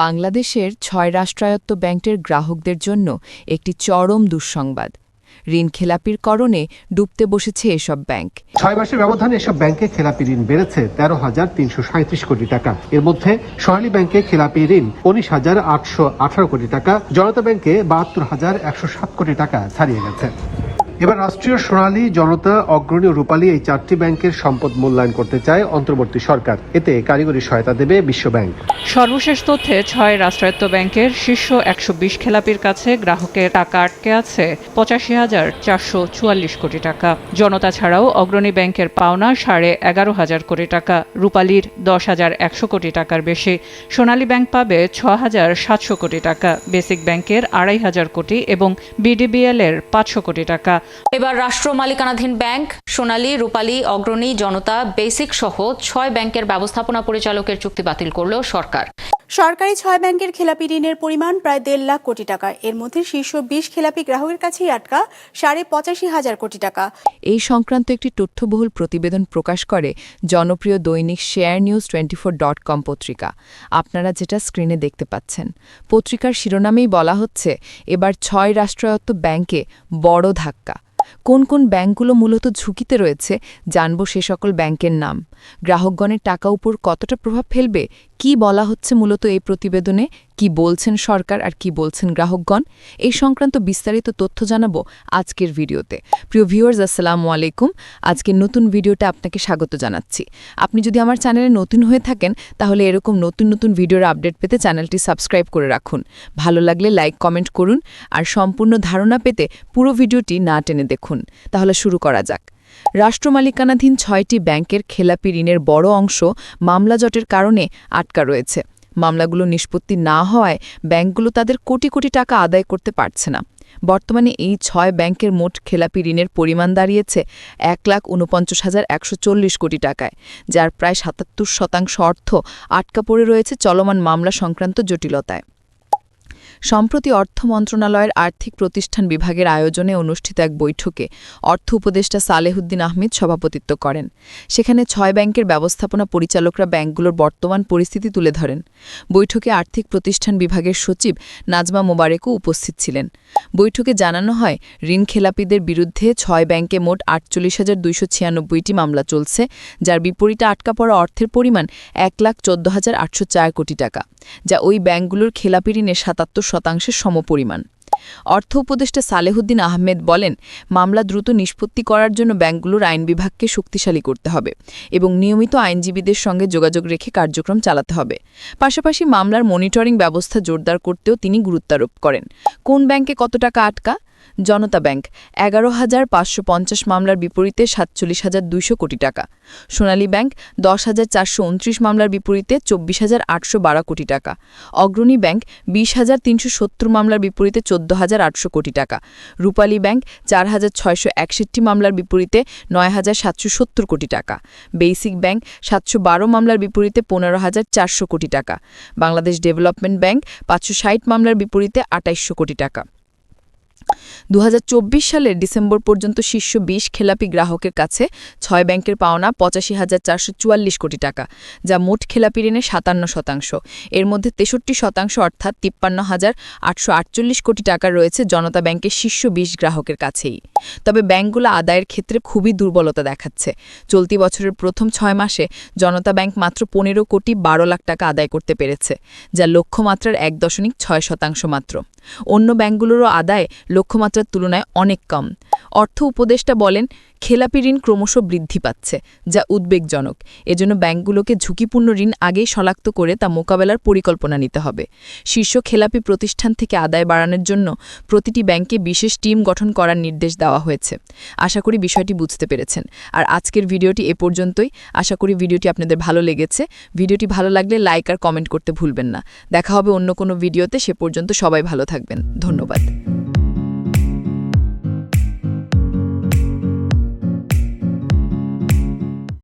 বাংলাদেশের ছয় রাষ্ট্রায়ত্ত ব্যাংকের গ্রাহকদের জন্য একটি চরম দুঃসংবাদ। ঋণ খেলাপির করণে ডুবতে বসেছে এসব ব্যাংক। ছয় মাসের ব্যবধানে এসব ব্যাংকে খেলাপি ঋণ বেড়েছে তেরো হাজার তিনশো সাঁত্রিশ কোটি টাকা। এর মধ্যে সোনালী ব্যাংকে খেলাপি ঋণ উনিশ হাজার আটশো আঠারো কোটি টাকা, জনতা ব্যাংকে বাহাত্তর হাজার একশো সাত কোটি টাকা ছাড়িয়ে গেছে। এবার রাষ্ট্রীয় সোনালী জনতা অগ্রণী ও রূপালী এই চারটি ব্যাংকের সম্পদ মূল্যায়ন করতে চায় অন্তর্বর্তী সরকার। এতে কারিগরি সহায়তা দেবে বিশ্ব ব্যাংক। সর্বশেষ তথ্যে ছয় রাষ্ট্রায়ত্ত ব্যাংকের শীর্ষ একশো বিশ খেলাপির কাছে গ্রাহকের টাকা আটকে আছে পঁচাশি হাজার চারশো চুয়াল্লিশ কোটি টাকা। জনতা ছাড়াও অগ্রণী ব্যাংকের পাওনা সাড়ে এগারো হাজার কোটি টাকা। রূপালীর দশ হাজার একশো কোটি টাকার বেশি। সোনালী ব্যাংক পাবে ছ হাজার সাতশো কোটি টাকা। বেসিক ব্যাংকের আড়াই হাজার কোটি এবং বিডিবিএল এর পাঁচশো কোটি টাকা। এবার রাষ্ট্র মালিকানাধীন ব্যাংক, সোনালী, রূপালী, অগ্রণী, জনতা, বেসিক সহ ছয় ব্যাংকের ব্যবস্থাপনা পরিচালকের চুক্তি বাতিল করল সরকার। সরকারি ছয় ব্যাংকের খেলাপি ঋণের পরিমাণ প্রায় দেড় লাখ কোটি টাকা। এর মধ্যে শীর্ষ বিশ খেলাপি গ্রাহকের কাছেই আটকা সাড়ে পঁচাশি হাজার কোটি টাকা। এই সংক্রান্ত একটি তথ্যবহুল প্রতিবেদন প্রকাশ করে জনপ্রিয় দৈনিক share news twenty four dot com পত্রিকা। আপনারা যেটা স্ক্রিনে দেখতে পাচ্ছেন। পত্রিকার শিরোনামেই বলা হচ্ছে, এবার ছয় রাষ্ট্রায়ত্ত ব্যাংকে বড় ধাক্কা। কোন কোন ব্যাংকগুলো মূলত ঝুঁকিতে রয়েছে, জানব সে সকল ব্যাংকের নাম। গ্রাহকগণের টাকা উপর কতটা প্রভাব ফেলবে, কি বলা হচ্ছে মূলত এই প্রতিবেদনে কি বলছেন সরকার আর কি বলছেন গ্রাহকগণ? এই সংক্রান্ত বিস্তারিত তথ্য জানাব আজকের ভিডিওতে। প্রিয় ভিউয়ার্স, আসসালামু আলাইকুম। আজকের নতুন ভিডিওটা আপনাকে স্বাগত জানাচ্ছি। আপনি যদি আমার চ্যানেলে নতুন হয়ে থাকেন, তাহলে এরকম নতুন নতুন ভিডিওর আপডেট পেতে চ্যানেলটি সাবস্ক্রাইব করে রাখুন। ভালো লাগলে লাইক, কমেন্ট করুন আর সম্পূর্ণ ধারণা পেতে পুরো ভিডিওটি না টেনে দেখুন। তাহলে শুরু করা যাক। রাষ্ট্রমালিকানাধীন ছয়টি ব্যাংকের খেলাপি ঋণের বড় অংশ মামলা জটের কারণে আটকা রয়েছে। মামলাগুলো নিষ্পত্তি না হওয়ায় ব্যাংকগুলো তাদের কোটি কোটি টাকা আদায় করতে পারছে না। বর্তমানে এই ছয় ব্যাংকের মোট খেলাপি ঋণের পরিমাণ দাঁড়িয়েছে এক লাখ উনপঞ্চাশ হাজার একশো কোটি টাকায়, যার প্রায় সাতাত্তর শতাংশ অর্থ আটকা পড়ে রয়েছে চলমান মামলা সংক্রান্ত জটিলতায়। সম্প্রতি অর্থ মন্ত্রণালয়ের আর্থিক প্রতিষ্ঠান বিভাগের আয়োজনে অনুষ্ঠিত এক বৈঠকে অর্থ উপদেষ্টা সালেহুদ্দিন আহমেদ সভাপতিত্ব করেন। সেখানে ছয় ব্যাংকের ব্যবস্থাপনা পরিচালকরা ব্যাংকগুলোর বর্তমান পরিস্থিতি তুলে ধরেন। বৈঠকে আর্থিক প্রতিষ্ঠান বিভাগের সচিব নাজমা মোবারেকও উপস্থিত ছিলেন। বৈঠকে জানানো হয়, ঋণ খেলাপিদের বিরুদ্ধে ছয় ব্যাংকে মোট আটচল্লিশ হাজার দুইশো ছিয়ানব্বইটি মামলা চলছে, যার বিপরীতে আটকা পড়া অর্থের পরিমাণ এক লাখ চোদ্দ হাজার আটশো চার কোটি টাকা, যা ওই ব্যাংকগুলোর খেলাপি ঋণের সাতাত্তর শতাংশের সমপরিমাণ। অর্থ উপদেষ্টা সালেহুদ্দিন আহমেদ বলেন, মামলা দ্রুত নিষ্পত্তি করার জন্য ব্যাংকগুলোর আইন বিভাগকে শক্তিশালী করতে হবে এবং নিয়মিত আইনজীবীদের সঙ্গে যোগাযোগ রেখে কার্যক্রম চালাতে হবে। পাশাপাশি মামলার মনিটরিং ব্যবস্থা জোরদার করতেও তিনি গুরুত্বারোপ করেন। কোন ব্যাংকে কত টাকা আটকা জনতা ব্যাংক, এগারো হাজার পাঁচশো পঞ্চাশ মামলার বিপরীতে সাতচল্লিশ হাজার দুইশো কোটি টাকা। সোনালী ব্যাংক, দশ হাজার চারশো উনত্রিশ মামলার বিপরীতে চব্বিশ হাজার আটশো বারো কোটি টাকা। অগ্রণী ব্যাংক, বিশ হাজার তিনশো সত্তর মামলার বিপরীতে চোদ্দ হাজার আটশো কোটি টাকা। রূপালী ব্যাংক, চার হাজার ছয়শো একষট্টি মামলার বিপরীতে নয় হাজার সাতশো সত্তর কোটি টাকা। বেসিক ব্যাংক, সাতশো বারো মামলার বিপরীতে পনেরো হাজার চারশো কোটি টাকা। বাংলাদেশ ডেভেলপমেন্ট ব্যাংক, পাঁচশো ষাট মামলার বিপরীতে আটাইশশো কোটি টাকা। দু হাজার চব্বিশ সালের ডিসেম্বর পর্যন্ত শীর্ষ বিশ খেলাপি গ্রাহকের কাছে ছয় ব্যাংকের পাওনা পঁচাশি হাজার কোটি টাকা, যা মোট খেলাপি ঋণের সাতান্ন শতাংশ। এর মধ্যে তেষট্টি শতাংশ অর্থাৎ তিপ্পান্ন হাজার কোটি টাকা রয়েছে জনতা ব্যাংকের শীর্ষ বিশ গ্রাহকের কাছেই। তবে ব্যাংকগুলো আদায়ের ক্ষেত্রে খুবই দুর্বলতা দেখাচ্ছে। চলতি বছরের প্রথম ছয় মাসে জনতা ব্যাংক মাত্র পনেরো কোটি বারো লাখ টাকা আদায় করতে পেরেছে, যা লক্ষ্যমাত্রার এক দশমিক ছয় শতাংশ মাত্র। অন্য ব্যাংকগুলোরও আদায় লক্ষ্যমাত্রার তুলনায় অনেক কম। অর্থ উপদেষ্টা বলেন, খেলাপি ঋণ ক্রমশ বৃদ্ধি পাচ্ছে, যা উদ্বেগজনক। এজন্য ব্যাংকগুলোকে ঝুঁকিপূর্ণ ঋণ আগেই শনাক্ত করে তা মোকাবেলার পরিকল্পনা নিতে হবে। শীর্ষ খেলাপি প্রতিষ্ঠান থেকে আদায় বাড়ানোর জন্য প্রতিটি ব্যাংকে বিশেষ টিম গঠন করার নির্দেশ দেওয়া হয়েছে। আশা করি বিষয়টি বুঝতে পেরেছেন। আর আজকের ভিডিওটি এ পর্যন্তই। আশা করি ভিডিওটি আপনাদের ভালো লেগেছে। ভিডিওটি ভালো লাগলে লাইক আর কমেন্ট করতে ভুলবেন না। দেখা হবে অন্য কোনো ভিডিওতে। সে পর্যন্ত সবাই ভালো থাকবেন। ধন্যবাদ।